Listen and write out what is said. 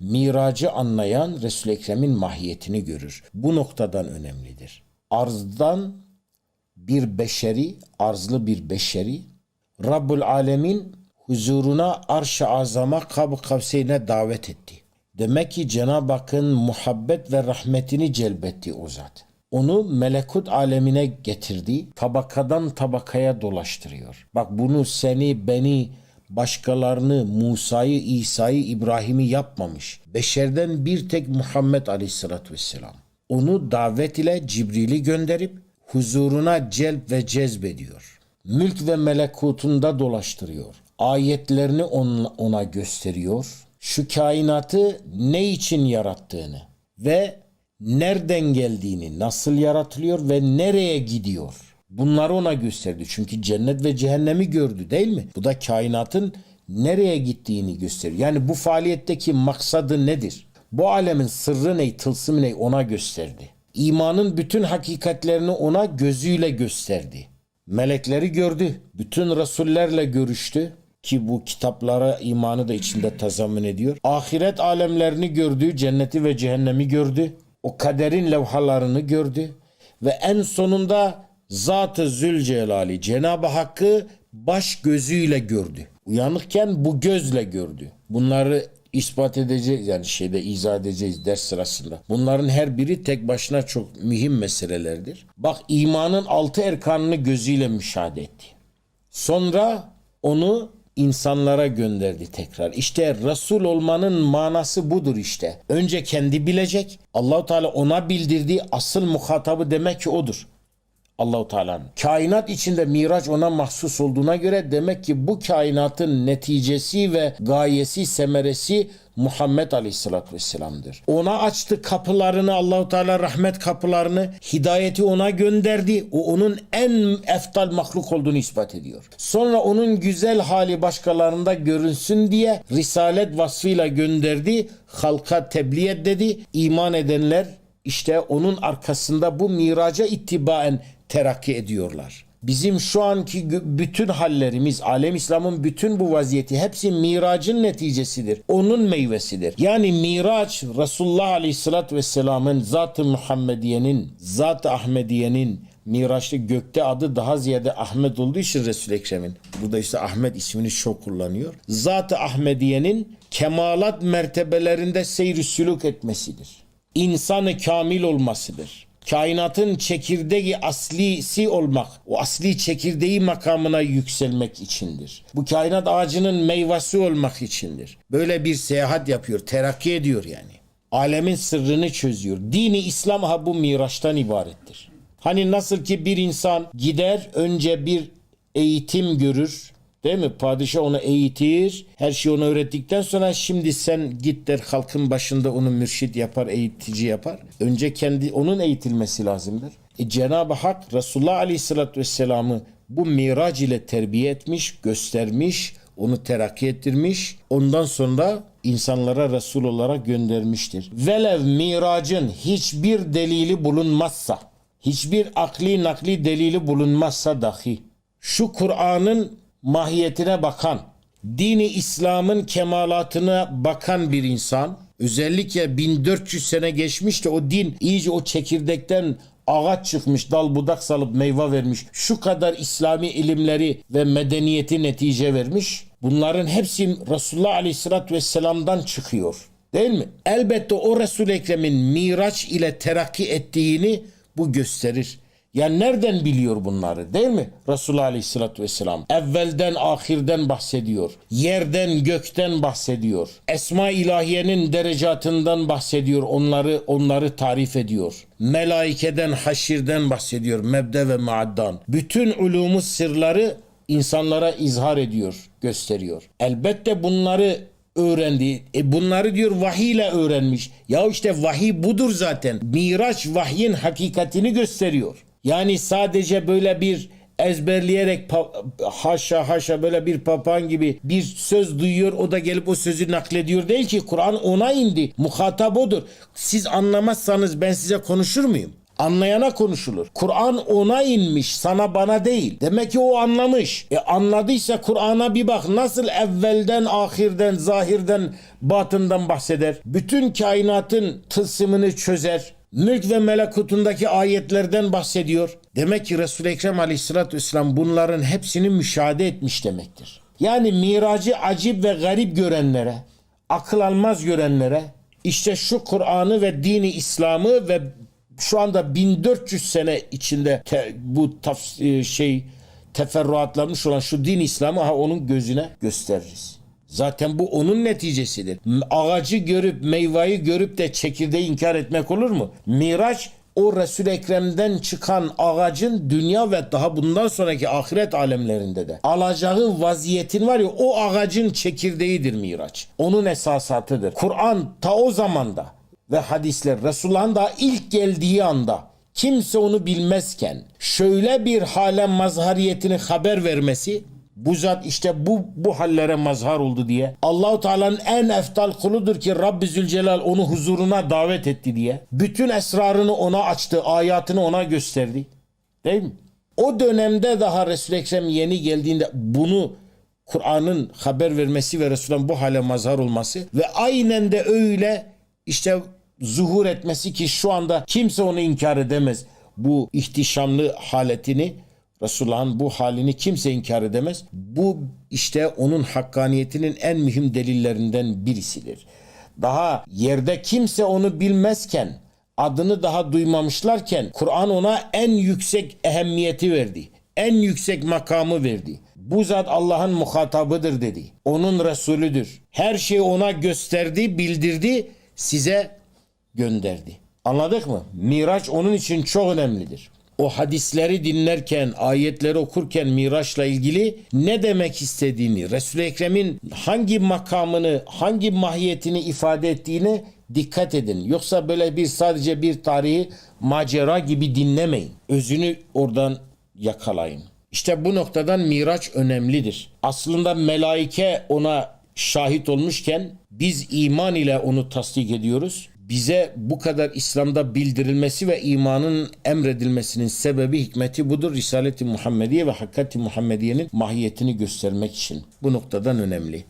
miracı anlayan Resul-i Ekrem'in mahiyetini görür. Bu noktadan önemlidir. Arzdan bir beşeri, arzlı bir beşeri Rabbul Alemin huzuruna arş-ı azama kab kavseyne davet etti. Demek ki Cenab-ı Hakk'ın muhabbet ve rahmetini celbetti o zat. Onu melekut alemine getirdi. Tabakadan tabakaya dolaştırıyor. Bak bunu seni, beni, başkalarını, Musa'yı, İsa'yı, İbrahim'i yapmamış. Beşerden bir tek Muhammed Aleyhisselatü Vesselam. Onu davet ile Cibril'i gönderip huzuruna celp ve cezbediyor. Mülk ve melekutunda dolaştırıyor. Ayetlerini on- ona gösteriyor. Şu kainatı ne için yarattığını ve nereden geldiğini, nasıl yaratılıyor ve nereye gidiyor. Bunları ona gösterdi. Çünkü cennet ve cehennemi gördü değil mi? Bu da kainatın nereye gittiğini gösteriyor. Yani bu faaliyetteki maksadı nedir? Bu alemin sırrı ne, tılsımı ne ona gösterdi. İmanın bütün hakikatlerini ona gözüyle gösterdi. Melekleri gördü. Bütün rasullerle görüştü ki bu kitaplara imanı da içinde tazammun ediyor. Ahiret alemlerini gördü, cenneti ve cehennemi gördü. O kaderin levhalarını gördü ve en sonunda Zat-ı Zülcelali Cenab-ı Hakk'ı baş gözüyle gördü. Uyanıkken bu gözle gördü. Bunları ispat edeceğiz yani şeyde izah edeceğiz ders sırasında. Bunların her biri tek başına çok mühim meselelerdir. Bak imanın altı erkanını gözüyle müşahede etti. Sonra onu insanlara gönderdi tekrar. İşte Resul olmanın manası budur işte. Önce kendi bilecek. Allahu Teala ona bildirdiği asıl muhatabı demek ki odur. Allahu Teala'nın. Kainat içinde miraç ona mahsus olduğuna göre demek ki bu kainatın neticesi ve gayesi, semeresi Muhammed Aleyhisselatü Vesselam'dır. Ona açtı kapılarını Allahu Teala rahmet kapılarını, hidayeti ona gönderdi. O onun en eftal mahluk olduğunu ispat ediyor. Sonra onun güzel hali başkalarında görünsün diye risalet vasfıyla gönderdi. Halka tebliğ et dedi. İman edenler işte onun arkasında bu miraca ittibaen terakki ediyorlar. Bizim şu anki bütün hallerimiz, alem İslam'ın bütün bu vaziyeti hepsi miracın neticesidir. Onun meyvesidir. Yani miraç Resulullah Aleyhisselatü Vesselam'ın Zat-ı Muhammediye'nin, Zat-ı Ahmediye'nin Miraç'ta gökte adı daha ziyade Ahmet olduğu için Resul-i Ekrem'in. Burada işte Ahmet ismini çok kullanıyor. Zat-ı Ahmediye'nin kemalat mertebelerinde seyr sülük etmesidir insanı kamil olmasıdır. Kainatın çekirdeği aslisi olmak, o asli çekirdeği makamına yükselmek içindir. Bu kainat ağacının meyvesi olmak içindir. Böyle bir seyahat yapıyor, terakki ediyor yani. Alemin sırrını çözüyor. Dini İslam ha bu miraçtan ibarettir. Hani nasıl ki bir insan gider önce bir eğitim görür, Değil mi? Padişah onu eğitir. Her şeyi ona öğrettikten sonra şimdi sen git der halkın başında onu mürşit yapar, eğitici yapar. Önce kendi onun eğitilmesi lazımdır. E, Cenab-ı Hak Resulullah Aleyhisselatü Vesselam'ı bu mirac ile terbiye etmiş, göstermiş, onu terakki ettirmiş. Ondan sonra insanlara Resul olarak göndermiştir. Velev miracın hiçbir delili bulunmazsa, hiçbir akli nakli delili bulunmazsa dahi şu Kur'an'ın mahiyetine bakan, dini İslam'ın kemalatına bakan bir insan, özellikle 1400 sene geçmiş de o din iyice o çekirdekten ağaç çıkmış, dal budak salıp meyve vermiş. Şu kadar İslami ilimleri ve medeniyeti netice vermiş. Bunların hepsi Resulullah Aleyhisselatü Vesselam'dan çıkıyor. Değil mi? Elbette o Resul-i Ekrem'in miraç ile terakki ettiğini bu gösterir. Yani nereden biliyor bunları değil mi? Resulullah Aleyhisselatü Vesselam. Evvelden ahirden bahsediyor. Yerden gökten bahsediyor. Esma ilahiyenin derecatından bahsediyor. Onları onları tarif ediyor. Melaikeden, haşirden bahsediyor. Mebde ve maaddan. Bütün ulumu sırları insanlara izhar ediyor, gösteriyor. Elbette bunları öğrendi. E bunları diyor vahiy ile öğrenmiş. Ya işte vahiy budur zaten. Miraç vahyin hakikatini gösteriyor. Yani sadece böyle bir ezberleyerek haşa haşa böyle bir papağan gibi bir söz duyuyor o da gelip o sözü naklediyor değil ki Kur'an ona indi. Muhatap odur. Siz anlamazsanız ben size konuşur muyum? Anlayana konuşulur. Kur'an ona inmiş, sana bana değil. Demek ki o anlamış. E anladıysa Kur'an'a bir bak nasıl evvelden, ahirden, zahirden, batından bahseder. Bütün kainatın tılsımını çözer. Mülk ve melekutundaki ayetlerden bahsediyor. Demek ki Resul-i Ekrem aleyhissalatü vesselam bunların hepsini müşahede etmiş demektir. Yani miracı acip ve garip görenlere, akıl almaz görenlere işte şu Kur'an'ı ve dini İslam'ı ve şu anda 1400 sene içinde te- bu tafs- e, şey teferruatlanmış olan şu din İslam'ı ha onun gözüne gösteririz. Zaten bu onun neticesidir. Ağacı görüp meyveyi görüp de çekirdeği inkar etmek olur mu? Miraç o Resul-i Ekrem'den çıkan ağacın dünya ve daha bundan sonraki ahiret alemlerinde de alacağı vaziyetin var ya o ağacın çekirdeğidir Miraç. Onun esasatıdır. Kur'an ta o zamanda ve hadisler Resulullah'ın da ilk geldiği anda kimse onu bilmezken şöyle bir hale mazhariyetini haber vermesi bu zat işte bu bu hallere mazhar oldu diye. Allahu Teala'nın en eftal kuludur ki Rabbi Zülcelal onu huzuruna davet etti diye. Bütün esrarını ona açtı, ayatını ona gösterdi. Değil mi? O dönemde daha Resul-i Ekrem yeni geldiğinde bunu Kur'an'ın haber vermesi ve Resulullah'ın bu hale mazhar olması ve aynen de öyle işte zuhur etmesi ki şu anda kimse onu inkar edemez. Bu ihtişamlı haletini Resulullah'ın bu halini kimse inkar edemez. Bu işte onun hakkaniyetinin en mühim delillerinden birisidir. Daha yerde kimse onu bilmezken, adını daha duymamışlarken Kur'an ona en yüksek ehemmiyeti verdi. En yüksek makamı verdi. Bu zat Allah'ın muhatabıdır dedi. Onun Resulüdür. Her şeyi ona gösterdi, bildirdi, size gönderdi. Anladık mı? Miraç onun için çok önemlidir. O hadisleri dinlerken, ayetleri okurken Miraç'la ilgili ne demek istediğini, Resul-i Ekrem'in hangi makamını, hangi mahiyetini ifade ettiğini dikkat edin. Yoksa böyle bir sadece bir tarihi macera gibi dinlemeyin. Özünü oradan yakalayın. İşte bu noktadan Miraç önemlidir. Aslında melaike ona şahit olmuşken biz iman ile onu tasdik ediyoruz. Bize bu kadar İslam'da bildirilmesi ve imanın emredilmesinin sebebi hikmeti budur. Risalet-i Muhammediye ve Hakikati Muhammediye'nin mahiyetini göstermek için. Bu noktadan önemli.